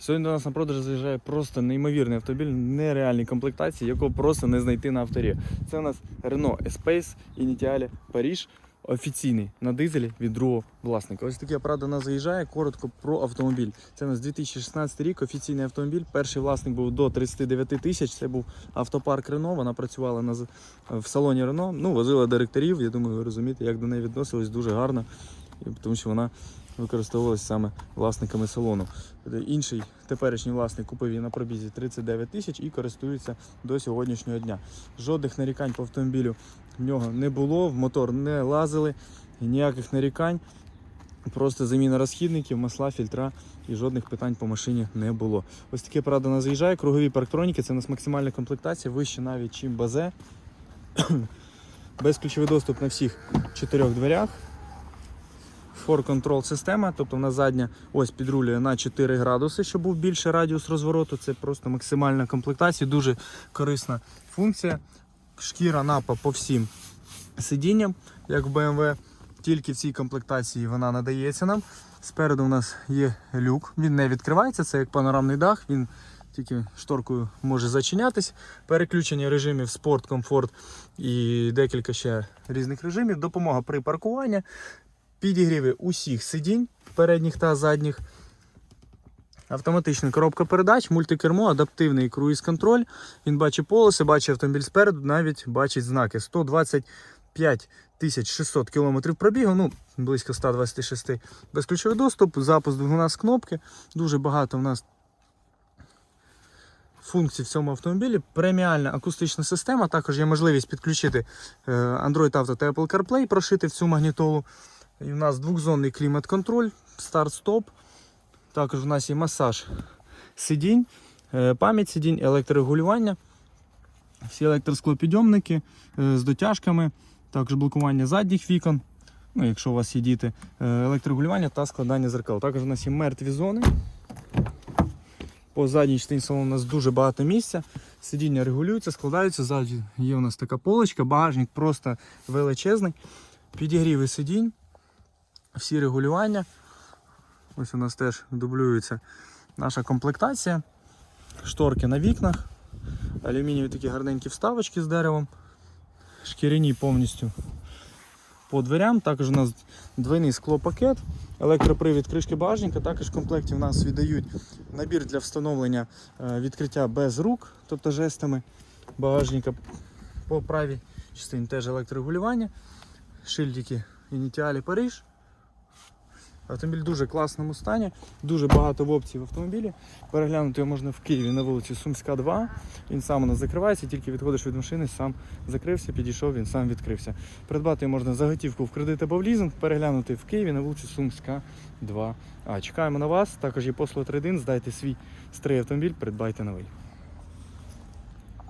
Сьогодні до нас на продаж заїжджає просто неймовірний автомобіль, нереальній комплектації, якого просто не знайти на авторі. Це у нас Renault Espace Initiale Paris. Офіційний на дизелі від другого власника. Ось такий апарат до нас заїжджає. Коротко про автомобіль. Це у нас 2016 рік, офіційний автомобіль. Перший власник був до 39 тисяч. Це був автопарк Рено. Вона працювала на, в салоні Рено. Ну, возила директорів. Я думаю, ви розумієте, як до неї відносились дуже гарно, тому що вона використовувалася саме власниками салону. Е, Інший теперішній власник купив її на пробізі 39 тисяч і користується до сьогоднішнього дня. Жодних нарікань по автомобілю в нього не було, в мотор не лазили, ніяких нарікань. Просто заміна розхідників, масла, фільтра і жодних питань по машині не було. Ось таке правда нас заїжджає. Кругові парктроніки, це у нас максимальна комплектація, вище навіть, чим базе. Безключовий доступ на всіх чотирьох дверях. For Control система, тобто вона задня ось підрулює на 4 градуси, щоб був більший радіус розвороту. Це просто максимальна комплектація, дуже корисна функція. Шкіра напа по всім сидінням, як в BMW. Тільки в цій комплектації вона надається нам. Спереду у нас є люк, він не відкривається, це як панорамний дах, він тільки шторкою може зачинятись. Переключення режимів спорт, комфорт і декілька ще різних режимів. Допомога при паркуванні, підігріви усіх сидінь, передніх та задніх. Автоматична коробка передач, мультикермо, адаптивний круїз-контроль. Він бачить полоси, бачить автомобіль спереду, навіть бачить знаки. 125 600 км пробігу, ну близько 126 безключовий доступ, запуск двигуна з кнопки. Дуже багато в нас функцій в цьому автомобілі. Преміальна акустична система. Також є можливість підключити е, Android Auto та Apple CarPlay, прошити в цю магнітолу. І у нас двохзонний клімат-контроль, старт-стоп. Також у нас є масаж сидінь, е, пам'ять сидінь, електрорегулювання, всі електросклопідйомники е, з дотяжками, також блокування задніх вікон. Ну, якщо у вас є діти, е, електрорегулювання та складання зеркал. Також у нас є мертві зони. По задній частині салону у нас дуже багато місця. Сидіння регулюються, складаються. Ззаді є у нас така полочка, багажник просто величезний. Підігріви сидінь, всі регулювання. Ось у нас теж дублюється наша комплектація. Шторки на вікнах, алюмінієві такі гарненькі вставочки з деревом, шкіряні повністю по дверям. Також у нас двойний склопакет, електропривід кришки багажника. Також в комплекті в нас віддають набір для встановлення е, відкриття без рук, тобто жестами багажника. По правій частині теж електрорегулювання, шильдики Ініціалі Париж. Автомобіль в дуже класному стані, дуже багато в опцій в автомобілі. Переглянути його можна в Києві на вулиці Сумська, 2. Він сам нас закривається, тільки відходиш від машини, сам закрився, підійшов, він сам відкрився. Придбати його можна за готівку в кредит або в лізинг, переглянути в Києві на вулиці Сумська, 2. А чекаємо на вас. Також є послуга трейдин, здайте свій старий автомобіль, придбайте новий.